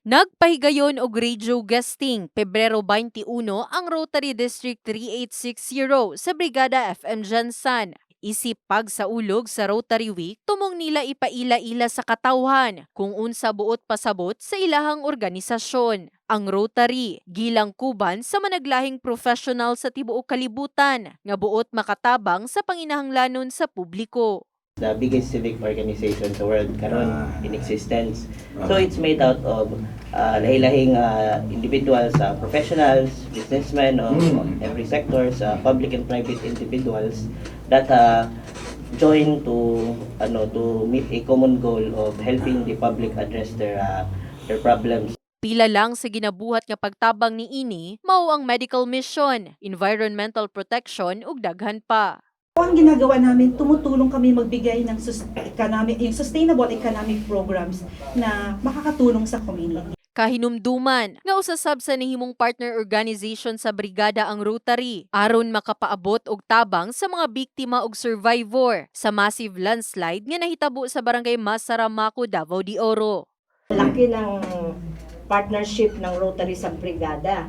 Nagpahigayon og radio guesting Pebrero 21 ang Rotary District 3860 sa Brigada FM Jansan. Isip pag sa ulog sa Rotary Week, tumong nila ipaila-ila sa katawhan kung unsa buot pasabot sa ilahang organisasyon. Ang Rotary, gilang kuban sa managlahing professional sa tibuok kalibutan, nga buot makatabang sa panginahanglanon sa publiko. The biggest civic organization sa world karon Ah. in existence. Ah. So it's made out of uh, lahing uh, individuals, uh, professionals, businessmen of Mm. every sector, sa public and private individuals that uh, join to ano to meet a common goal of helping the public address their uh, their problems. Pila lang sa ginabuhat nga pagtabang ni ini, mao ang medical mission, environmental protection ug daghan pa. Ang ginagawa namin, tumutulong kami magbigay ng sus- economic, yung sustainable economic programs na makakatulong sa community. Kahinumduman nga usasab sa nihimong partner organization sa brigada ang Rotary aron makapaabot og tabang sa mga biktima ug survivor sa massive landslide nga nahitabo sa barangay Masaramaco, Davao de Oro. laki ng partnership ng Rotary sa brigada.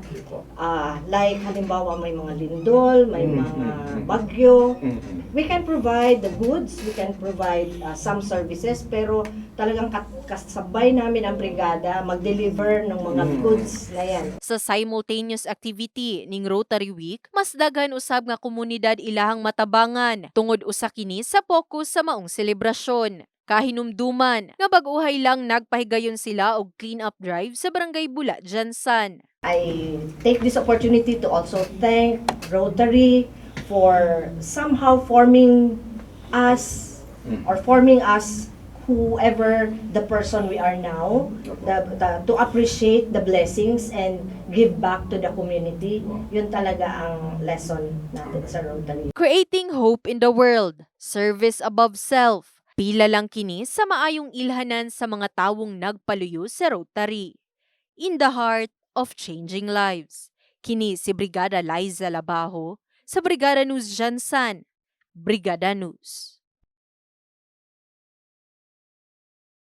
Ah, like halimbawa may mga lindol, may Mm, mga mm, mm. bagyo. Mm-mm. We can provide the goods, we can provide ah, some services, pero talagang kat- kasabay namin ang brigada mag-deliver ng mga Mm. goods na yan. Sa simultaneous activity ning Rotary Week, mas daghan usab nga komunidad ilahang matabangan tungod usa kini sa focus sa maong selebrasyon. Kahinumduman nga bag-uhay lang nagpahigayon sila og clean up drive sa barangay Bula, Jansan. I take this opportunity to also thank Rotary for somehow forming us Mm. or forming us whoever the person we are now the, the- to appreciate the blessings and give back to the community yun talaga ang lesson natin sa Rotary Creating hope in the world, service above self. Pila lang kini sa maayong ilhanan sa mga tawong nagpaluyo sa Rotary. In the heart of changing lives. Kini si Brigada Liza Labajo sa Brigada News Jansan. Brigada News.